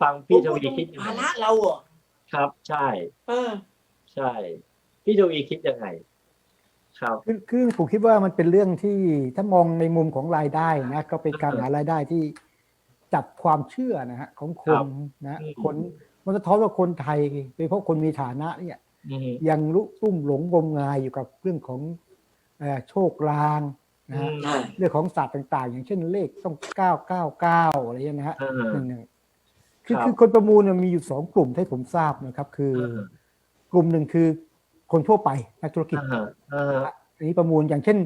ฟังพี่ทวีคิดยังภาไงระเราเหรอครับ ใช่ เออ ใช่ พี่ทวีคิดยังไง ครับ คือคือผมคิดว่ามันเป็นเรื่องที่ถ้ามองในมุมของรายได้นะก็เป็นการเออหารายได้ที่จับความเชื่อนะฮะของคครันบนะอืม คนมันสะท้อนว่าคนไทยโดยเฉพาะคนมีฐานะเนี่ยอืมยังลุลุ่มหลงงมงายอยู่กับเรื่องของเอ่อโชคลางนะฮะใช่ เรื่องของศาสตร์ต่าง ๆ อย่างเช่นเลขต้องเก้าเก้าเก้าอะไรอย่างเงี้ยนะฮะเออหนึ่งหนึ่ง คือครับคือคนประมูลเนี่ยมีอยู่สองกลุ่มที่ผมทราบนะครับ คือเออกลุ่มหนึ่งคือคนทั่วไปนักธุรกิจอ่าฮะอ่าฮะอันนี้ประมูลอย่างเช่น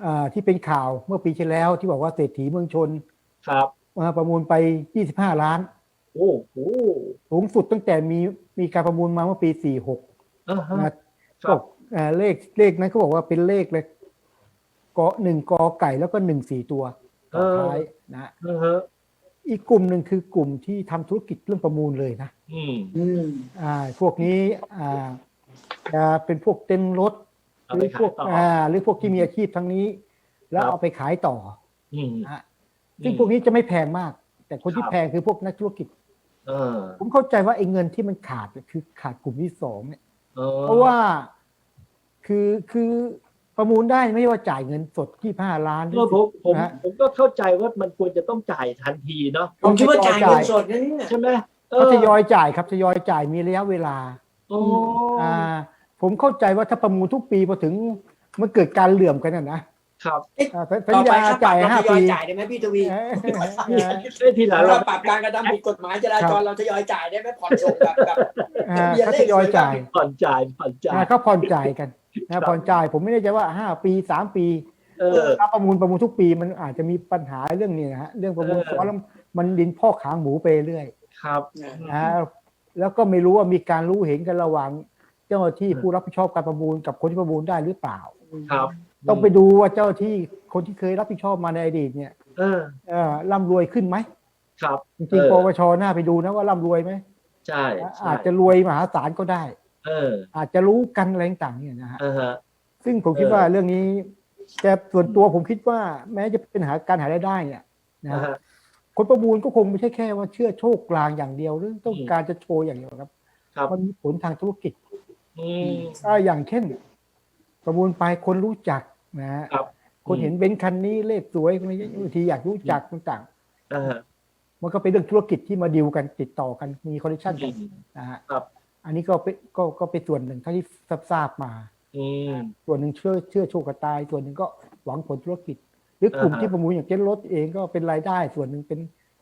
เอ่อที่เป็นข่าวเมื่อปีที่แล้วที่บอกว่าเศรษฐีเมืองชนครับมาประมูลไป 25 ล้าน โอ้โหสูงสุดตั้งแต่มีมีการประมูลมาเมื่อปี 46อ่าฮะนะครับบอกเอ่อเลขเลขนั้นเขาบอกว่าเป็นเลขเลยกอหนึ่งกอไก่แล้วก็หนึ่งสี่ตัวต่อท้ายนะ อ่าฮะอีกกลุ่มหนึ่งคือกลุ่มที่ทำธุรกิจเรื่องประมูลเลยนะอืมอืมอ่าพวกนี้อ่าจะเป็นพวกเต็นท์รถเอาหไปรือพขายวกต่ออ่าหรือพวกที่มีอาชีพทั้งนี้ แล้วครับเอาไปขายต่ออืมนะฮะซึ่งพวกนี้จะไม่แพงมาก แต่คนที่ครับแพงคือพวกนักธุรกิจเออผมเข้าใจว่าไอ้เงินที่มันขาดเนี่ยคือขาดกลุ่มที่สองเนี่ยออเพราะว่าคือคือ ประมูลได้ไม่ว่าจ่ายเงินสดที่ห้าล้านหรืเออผมผมนะฮะ ผมก็เข้าใจว่ามันควรจะต้องจ่ายทันทีเนาะผมคิดว่าจ่ายเงินสดนั่นเนี่ย ใช่ไหมเอเขาอทยอยจ่ายครับทยอยจ่ายมีระยะเวลาโอ้อ่าผมเข้าใจว่าถ้าประมูลทุกปีพอถึงมันเกิดการเหลื่อมกันนะนะครับอ่าสัญต่อไปญาค่าปรับจ่ายเราห้าทยอปียจ่ายได้ไหมพี่ทวีเอ้ยเออเอ้ยทีหลังเราเราปรับการกระทำผิดกฎหมายจราจรเราทยอยจ่ายได้ไหมผ่อนส่งแบบแบบ อ่าเขาทยอยจ่ายผ่อนจ่ายผ่อนจ่ายอ่าเขาผ่อนจ่ายกันครั นะบผ่อนจ่ายผมไม่แน่ใจว่าห้าปีสามปีเออถ้าประมูลประมูลทุกปีมันอาจจะมีปัญหาเรื่องนี้นะฮะเรื่องประมูลเออซ้อนแล้วมันดินพ่อกหางหมูไปเรื่อยครับนะฮะแล้วก็ไม่รู้ว่ามีการรู้เห็นกันระหว่างเจ้าหน้าที่อืมผู้รับผิดชอบการประมูลกับคนที่ประมูลได้หรือเปล่าครับ ต้องไปดูว่าเจ้าหน้าที่คนที่เคยรับผิดชอบมาในอดีตเนี่ย เออเอ่อร่ำรวยขึ้นไหมครับจริงเออๆปปชน่าไปดูนะว่าร่ำรวยไหมใช่ใช่อาจจะรวยมหาศาลก็ได้เอออาจจะรู้กันอะไรต่างๆเนี่ยนะฮะเออฮะซึ่งผมคิดเออว่าเรื่องนี้แต่ส่วนตัวผมคิดว่า แม้จะเป็นหาการหารายได้เนี่ยนะอ่าฮะฮะคนประมูลก็คงไม่ใช่แค่ว่าเชื่อโชคกลางอย่างเดียวหรือต้องอืมการจะโชว์อย่างเดียวครับครับมันมีผลทางธุรกิจอืมอ่าอย่างเช่น ประมูลไปคนรู้จักนะฮะครับคนเห็นเบนซ์คันนี้เลขสวยบางทีอยากรู้จักต่างอ่าฮะๆมันก็เป็นเรื่องธุรกิจที่มาดีลกันติดต่อกันมีคอนเนคชั่นอืกันมนะฮะครับ อันนี้ก็เป็นก็ก็เป็นส่วนหนึ่งเท่าที่ทราบๆมา อืม ส่วนหนึ่งเชื่อเชื่อโชคกระตายส่วนหนึ่งก็หวังผลธุรกิจ หรือกลุ่มอ่าฮะ ที่ประมูลอย่างเช่นรถเองก็เป็นรายได้ ส่วนหนึ่งเป็น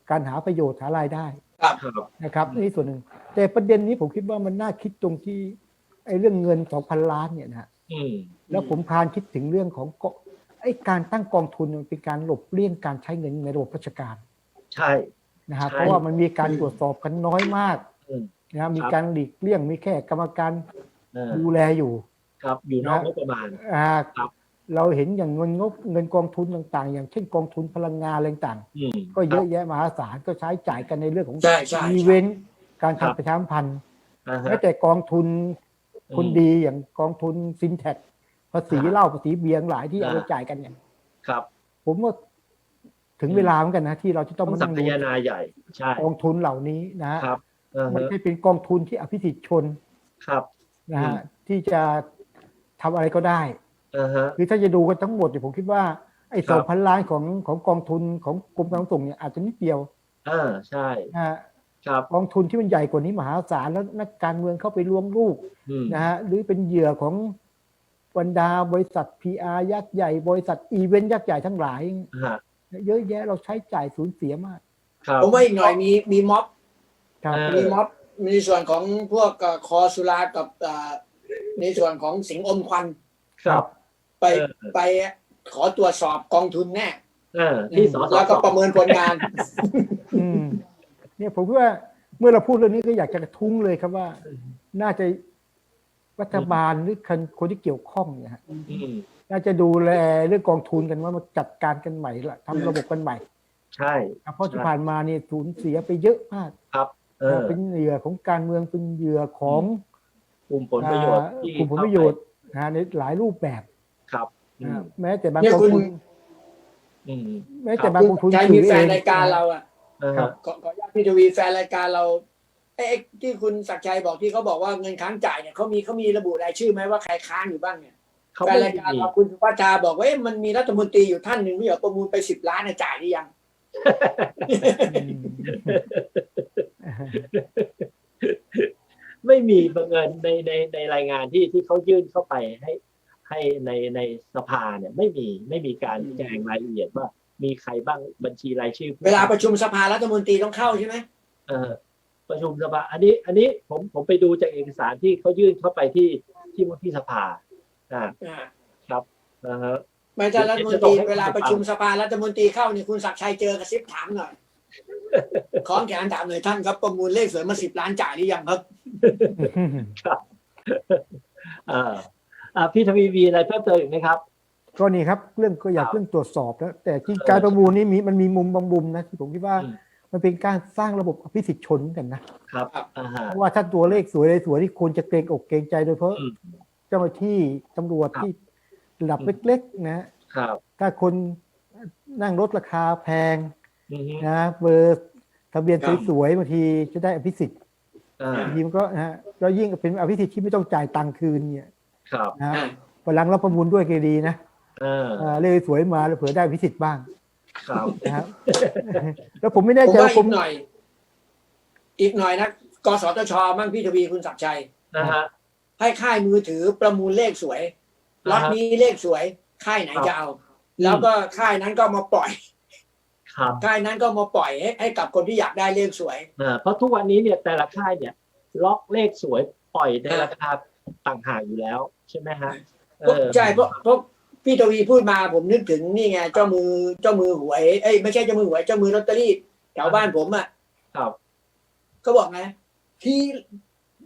การหาประโยชน์หารายได้ครับ ครับ นะครับนี่ส่วนหนึ่ง แต่ประเด็นนี้ผมคิดว่ามันน่าคิดตรงที่ไอ้เรื่องเงินสองพันล้านเนี่ยนะฮะอืม แล้วผมพานคิดถึงเรื่องของกไอ้การตั้งกองทุนมันเป็นการหลบเลี่ยงการใช้เงินในระบบราชการใช่ นะฮะใช่ เพราะว่ามันมีการตรวจสอบกันน้อยมาก อืม นะฮะมีครับการหลีกเลี่ยงมีแค่กรรมการเออดูแลอยู่ ครับอยู่นอกงบประมาณอ่าครับเราเห็นอย่างเงินงบเงินกองทุนต่างๆ อย่างเช่นกองทุนพลังงานอะไรต่างอืมๆก็เยอะแยะมหาศาลก็ใช้จ่ายกันในเรื่องของใช่ใช่อีเวนต์การครับทำประชาสัมพันธ์อ่าฮะแม้แต่กองทุนคุณอืมดีอย่างกองทุนซินแท็กภาษีอ่าเหล้าภาษีเบียร์ทั้งหลายที่เอาไปอ่าจ่ายกันเนี่ยครับ ผมว่าถึงเวลาเหมือนกันนะที่เราจะต้ต้อองงมาสันั่งกดูยานาใหญ่ใช่กองทุนเหล่านี้นะฮะครับอ่า มันฮะไม่เป็นกองทุนที่อภิสิทธิชนครับนะฮะอืมที่จะทำอะไรก็ได้อ่าฮะคือถ้าจะดูกันทั้งหมดเนี่ยผมคิดว่าไอ้ครัสอบงพันล้านของของกองทุนของกรมการขนส่งเนี่ยอาจจะนิดเดียวอ่าใช่นะฮะครับกองทุนที่มันใหญ่กว่านี้มหาศาลแล้วนักการเมืองเข้าไปล้วงลูกอืมนะฮะหรือเป็นเหยื่อของบรรดาบริษัท PR ยักษ์ใหญ่ บริษัทอีเวนต์ยักษ์ใหญ่ทั้งหลายฮะเยอะแยะเราใช้จ่ายสูญเสียมากครับผมว่าอีกหน่อยมีมีม็อบ ครับเออมีม็อบในส่วนของพวกเอ่อคอสุรากับเอ่อในส่วนของสิงห์อมควันครับ ไปเออไปขอตรวจสอบกองทุนแน่เออที่สสแล้วก็ประเมินผลงานอืมเนี่ยผมคิดว่าเมื่อเราพูดเรื่องนี้ก็อยากจะกระทุ้งเลยครับว่า น่าจะรัฐบาลหรือคนคนที่เกี่ยวข้องเนี่ยฮะอืมน่าจะดูแลเรื่องกองทุนกันว่ามาจัดการกันใหม่ละทำระบบกันใหม่ ใช่เพราะที่ผ่านมาเนี่ยสูญเสียไปเยอะมากครับ เออเป็นเหยื่อของการเมืองเป็นเหยื่อของกลุ่มผลประโยชน์อ่าที่กลุ่มผลประโยชน์นะฮะในหลายรูปแบบครับอืนะมฮะแม้แต่บางเนี่ยกองคุณทุนอืมแม้แต่บางกองทุนใครถืมีอแฟเอนงรายการเราอะอ่าครัฮะบขอขออนุญาตพี่ทวีแฟนรายการเราไอ้ไอ้ที่คุณศักดิ์ชัยบอกที่เขาบอกว่าเงินค้างจ่ายเนี่ยเขามีเขามีระบุรายชื่อไหมว่าใครค้างอยู่บ้างเนี่ยเขาแฟนไม่รายการมีเราคุณสุภาชาบอกว่าเอ๊ะมันมีรัฐมนตรีอยู่ท่านหนึ่งที่บอกประมูลไปสิบล้านเนี่ยจ่ายหรือยัง ไม่มีบังเอิญในในในรายงานที่ที่เขายื่นเข้าไปให้ ให้ในในสภาเนี่ย ไม่มีไม่มีการแจ้งรายละเอียดว่ามีใครบ้างบัญชีรายชื่อผู้เวลาประชุมสภารัฐมนตรีต้องเข้าใช่ไหไหมเอ่อประชุมสภา อันนี้ อันนี้ผมผมไปดูจากเอกสารที่เขายื่นเข้าไปที่ที่ที่สภาอ่าอ่าครับนะฮะ ไม่ใช่รัฐมนจะตต้อรีงให้เวลาประชุมสภารัฐมนตรีเข้าเนี่ยคุณศักดิ์ชัยเจอกระซิบถามหน่อยขอแขนถามหน่อยท่านครับประมูลเลขสวยมาสิบล้านจ่ายหรือยังครับอ่าอ่าพี่ทวีมีอะไรเพิ่มเติมอีกไหมครับก็นี่ครับเรื่องก็อยากครับเรื่องตรวจสอบนะแต่ที่เออการประมูลนี้มีมันมีมุมบางมุมนะที่ผมคิดว่าอืมมันเป็นการสร้างระบบอภิสิทธิ์ชนกันนะครับอ่าฮะเพราะว่าถ้าตัวเลขสวยเลยสวยที่ควรจะเกรงอกเกรงใจโดยเฉพาะอืมเจ้าหน้าที่ตำรวจครับที่ ระดับอืมเล็กๆนะครับ ถ้าคนนั่งรถราคาแพงอือฮึ นะเบอร์ทะเบียนครับ สวยๆบางทีจะได้อภิสิทธิ์อ่าบางทีมันก็นะฮะแล้วยิ่งเป็นอภิสิทธิ์ที่ไม่ต้องจ่ายตังค์คืนเนี่ย ครับนะฮะอ่าวันหลังเราประมูลด้วยก็ดีนะอ่าอ่าเลขสวยมาแล้วเผื่อได้อภิสิทธิ์บ้างครับ นะครับ แล้วผมไม่แน่ผมใจว่าว่าผอีม กหน่อย อีกหน่อยนะกสทชมั่งพี่ทวีคุณศักดิ์ชัย นะฮะ ให้ค่ายมือถือประมูลเลขสวยอ่าฮะ ล็อตนี้เลขสวย ค่ายไหนครับจะเอา แล้วก็ค่ายนั้นก็มาปล่อยครับค่ายนั้นก็มาปล่อยให้ให้กับคนที่อยากได้เลขสวยอ่าเพราะทุกวันนี้เนี่ยแต่ละค่ายเนี่ย ล็อกเลขสวยปล่อยในราคาต่างหากอยู่แล้ว ใช่ไหมฮะเออใช่เพราะเพราะพี่ทวีพูดมาผมนึกถึงนี่ไงเจ้ามือเจ้ามือหวยเอ้ยไม่ใช่เจ้ามือหวยเจ้ามือลอตเตอรี่แถวบ้านผมอะครับก็บอกไงที่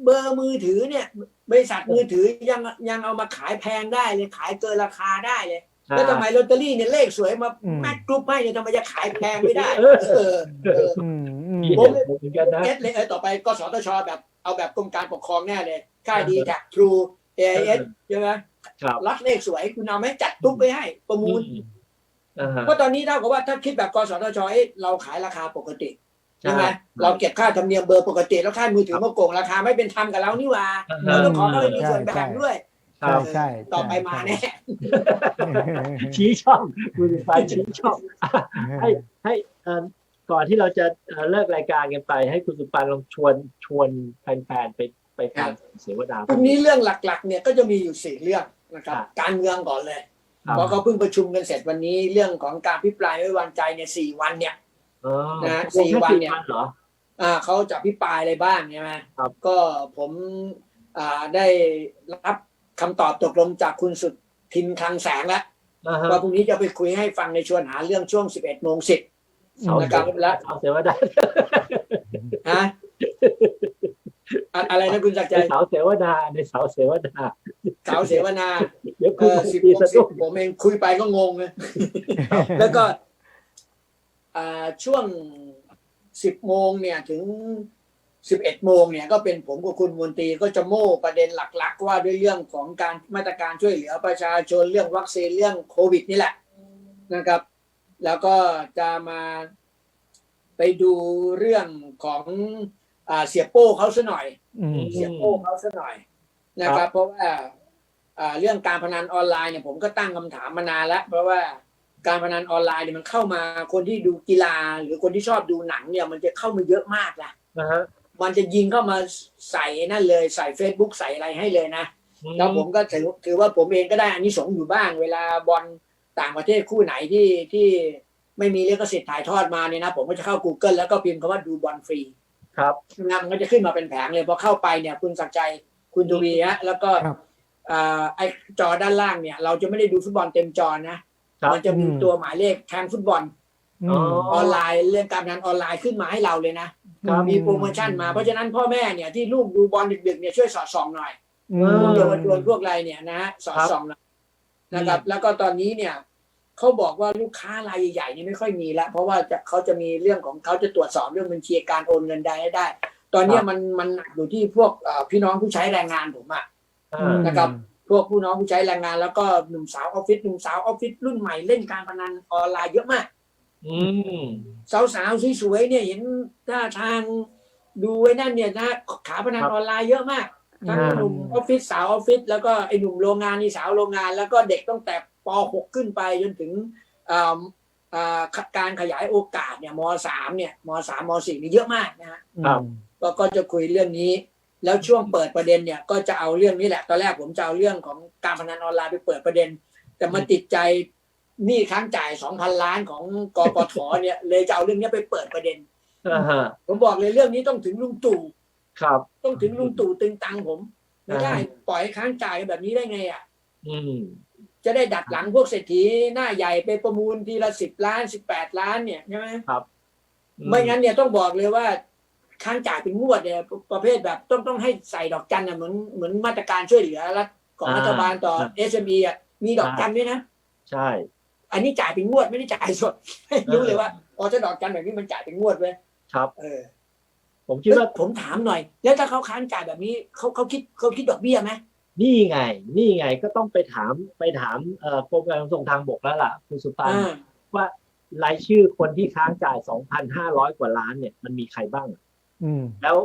เบอร์มือถือเนี่ย บริษัทมือถือยังยังเอามาขายแพงได้เลยขายเกินราคาได้เลยแล้วทำไมลอตเตอรี่เนี่ยเลขสวยมาอืมแม็กกรุ๊ปให้เนี่ยทำไมจะขายแพงไม่ได้เออเออเอออืมอืมมีผเหมตุผลเหมือนกันนะเอสเลยเออต่อไปกสทชแบบเอาแบบกรมการปกครองแน่เลยค่ายดีแท็กทรูเอเอสใช่ไหมครับรัดเลขสวยคุณเอาไหมจัดตุ๊บไปให้ประมูลอืมอ่าฮะเพราะตอนนี้เท่ากับว่าถ้าคิดแบบกสทชเอ้ยเราขายราคาปกติ ใช่ไหมใช่เราเก็บค่าธรรมเนียมเบอร์ปกติแล้วค่ายมือถือมาโกงราคาไม่เป็นธรรมกับเรานี่หว่าอ่าเราฮะต้องขอเขาให้มีส่วนแบ่งด้วยครัใช่บใช่ต่อไปมาแน่ชี้ช่องคุณไปชี้ช่องอะให้ให้เอ่อก่อนที่เราจะเอ่อเลิกรายการกันไป ให้คุณสุปานลองชวนชวนแฟนๆไปไปฟังเสวดาพรุ่งนี้เรื่องหลัก ๆ เนี่ยก็จะมีอยู่สี่เรื่องนะครับครับการเมืองก่อนเลยครับเพราะเขาเพิ่งประชุมกันเสร็จวันนี้เรื่องของการพิปรายไม่ไว้วางใจเนี่ยสี่วันเนี่ยอ๋อ นะโอ้สี่แค่วันเนี่ยเหรออ่าเขาจะพิปรายอะไรบ้างใช่ไหมครับก็ผมอ่าได้รับคำตอบตกลงจากคุณสุดทินคลังแสงแล้วอ่าฮะว่าพรุ่งนี้จะไปคุยให้ฟังในชวนหาเรื่องช่วง11โมงสิบเสานะครับและเสาเสวดาฮะอะอะไรนะคุณจักรใจในเสาเสวดาในเสาเสวดาสาวเสวนาเดี๋ยวเอคุณอไปสิบตีโมงสะสิดุ้บงผมเองคุยไปก็งงเลยแล้วก็อ่า ช่วงสิบโมงเนี่ยถึงสิบเอ็ดโมงเนี่ยก็เป็นผมกับคุณมนตรีก็จะโม่ประเด็นหลัก ๆ ว่าด้วยเรื่องของการมาตรการช่วยเหลือประชาชนเรื่องวัคซีนเรื่องโควิดนี่แหละนะครับ แล้วก็จะมาไปดูเรื่องของอ่าเสียโป้เขาซะหน่อยอืมเสียโป้เขาซะหน่อยนะครับ เพราะว่าอ่าเรื่องการพนันออนไลน์เนี่ยผมก็ตั้งคำถามมานานแล้วเพราะว่า การพนันออนไลน์เนี่ยมันเข้ามาคนที่ดูกีฬา หรือคนที่ชอบดูหนังเนี่ย มันจะเข้ามาเยอะมากนะนะฮะมันจะยิงเข้ามาใส่นั่นเลยใส่ Facebook ใส่อะไรให้เลยนะแล้วผมก็ถือถือว่าผมเองก็ได้อันนี้สงส์อยู่บ้าง เวลาบอลต่างประเทศคู่ไหนที่ที่ไม่มีลิขสิทธิ์ถ่ายทอดมาเนี่ยนะผมก็จะเข้า Google แล้วก็พิมพ์คำว่าดูบอลฟรี ครับนะมันก็จะขึ้นมาเป็นแผงเลยพอเข้าไปเนี่ย คุณศักดิ์ใจคุณทวีฮะแล้วก็ครับอ่าไอจอด้านล่างเนี่ย เราจะไม่ได้ดูฟุตบอลเต็มจอนะครับ มันจะมีอืมตัวหมายเลขแทงฟุตบอลอืมอ๋อออนไลน์เรื่องการพนันออนไลน์ขึ้นมาให้เราเลยนะครับมีโปรโมชั่นมาเพราะฉะนั้นพ่อแม่เนี่ยที่ลูกดูบอลดึกๆเนี่ยช่วยสอดส่องหน่อยอืเอมพวกเยาวชนพวกอะไรเนี่ยนะฮะสอดส่องหน่อยนะครับ แล้วก็ตอนนี้เนี่ยเขาบอกว่าลูกค้ารายใหญ่ๆนี่ไม่ค่อยมีแล้วเพราะว่าจะเขาจะมีเรื่องของเขาจะตรวจสอบเรื่องบัญชีการโอนเงินได้ให้ได้ ตอนเนี้ยมันมันหนักอยู่ที่พวกเอ่อพี่น้องผู้ใช้แรงงานผมอะอ่านะครับ พวกผู้น้องผู้ใช้แรงงานแล้วก็หนุ่มสาวออฟฟิศหนุ่มสาวออฟฟิศรุ่นใหม่เล่นการพนันออนไลน์เยอะมาก อืมสาวๆสวยๆเนี่ยเห็นท่าทางดูไว้นั่นเนี่ยนะขาพนันครับออนไลน์เยอะมากทั้งอ่าหนุ่มออฟฟิศสาวออฟฟิศแล้วก็ไอ้หนุ่มโรงงานนี่สาวโรงงาน แล้วก็เด็กตั้งแต่ป .6 ขึ้นไปจนถึงอ่าอ่าการขยายโอกาสเนี่ยม .3 เนี่ยม .3 ม .4 นี่เยอะมากนะฮะครับก็ก็จะคุยเรื่องนี้ แล้วช่วงเปิดประเด็นเนี่ยก็จะเอาเรื่องนี้แหละตอนแรกผมจะเอาเรื่องของการพนันออนไลน์ไปเปิดประเด็น แต่มาติดใจหนี้ค้างจ่ายสองพันล้านของกปทเนี่ย เลยจะเอาเรื่องนี้ไปเปิดประเด็นอ่าฮะผมบอกเลยเรื่องนี้ต้องถึงลุงตู่ครับ ต้องถึงลุงตู่ตึงตังผมไม่ได้อ่าปล่อยให้ค้างจ่ายกันแบบนี้ได้ไงอะอืมจะได้ดัดหลังพวกเศรษฐีหน้าใหญ่ไปประมูลทีละสิบล้านสิบแปดล้านเนี่ยใช่ไหมไม่งั้นเนี่ยต้องบอกเลยว่า ค้างจ่ายเป็นงวดเนี่ยประเภทแบบต้องต้องให้ใส่ดอกจันน่ะเหมือนเหมือนมาตรการช่วยเหลือรัฐของรัฐบาลต่อ SME อะมีดอกจันด้วยนะ ใช่ อันนี้จ่ายเป็นงวดไม่ได้จ่ายสดให้รู้เลยว่าพอจะดอกจันแบบนี้มันจ่ายเป็นงวดเว้ยครับ เออ ผมคิดว่าผมถามหน่อย แล้วถ้าเขาค้างจ่ายแบบนี้เขาเขาคิดเขาคิดดอกเบี้ยไหมนี่ไง นี่ไงก็ต้องไปถามไปถามเอ่อกรมการขนส่งทางบกแล้วล่ะคุณสุปันอ่าว่ารายชื่อคนที่ค้างจ่าย 2,500 กว่าล้านเนี่ย มันมีใครบ้างอืม แล้ว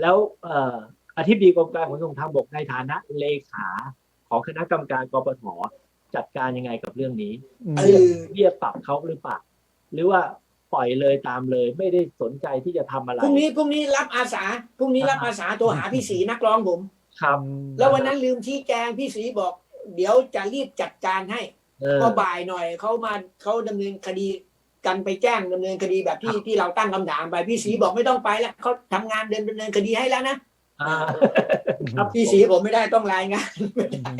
แล้วเอ่ออธิบดีกรมการขนส่งทางบกในฐานะเลขาของคณะกรรมการกปทจัดการยังไงกับเรื่องนี้อืมเออเบี้ยปรับเขาหรือเปล่าหรือว่าปล่อยเลยตามเลย ไม่ได้สนใจที่จะทำอะไรพรุ่งนี้พรุ่งนี้รับอาสาพรุ่งนี้รับอาสาโทรหาพี่สีนักร้องผมครับแล้ววันนั้นลืมชี้แจงพี่สีบอก เดี๋ยวจะรีบจัดการให้เออก็บ่ายหน่อยเขามาเขาดำเนินคดี กันไปแจ้งดำเนินคดีแบบที่ครับที่เราตั้งคำถามไปพี่สีบอกไม่ต้องไปแล้วเขาทำงานเดินดำเนินคดีให้แล้วนะอ่าครับพี่สีผมไม่ได้ต้องรายงานไม่ได้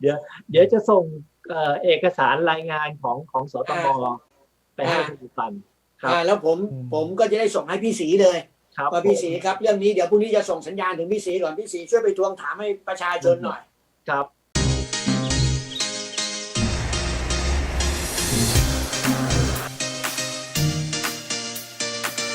เดี๋ยวเดี๋ยวจะส่งเอ่อเอกสารรายงานของของสตงไปให้อ่าคุณสุปันครับอ่าแล้วผมผมก็จะได้ส่งให้พี่สีเลยครับว่าพี่สีครับเรื่องนี้เดี๋ยวพรุ่งนี้จะส่งสัญญาณถึงพี่สีก่อนพี่สีช่วยไปทวงถามให้ประชาชนหน่อย ครับ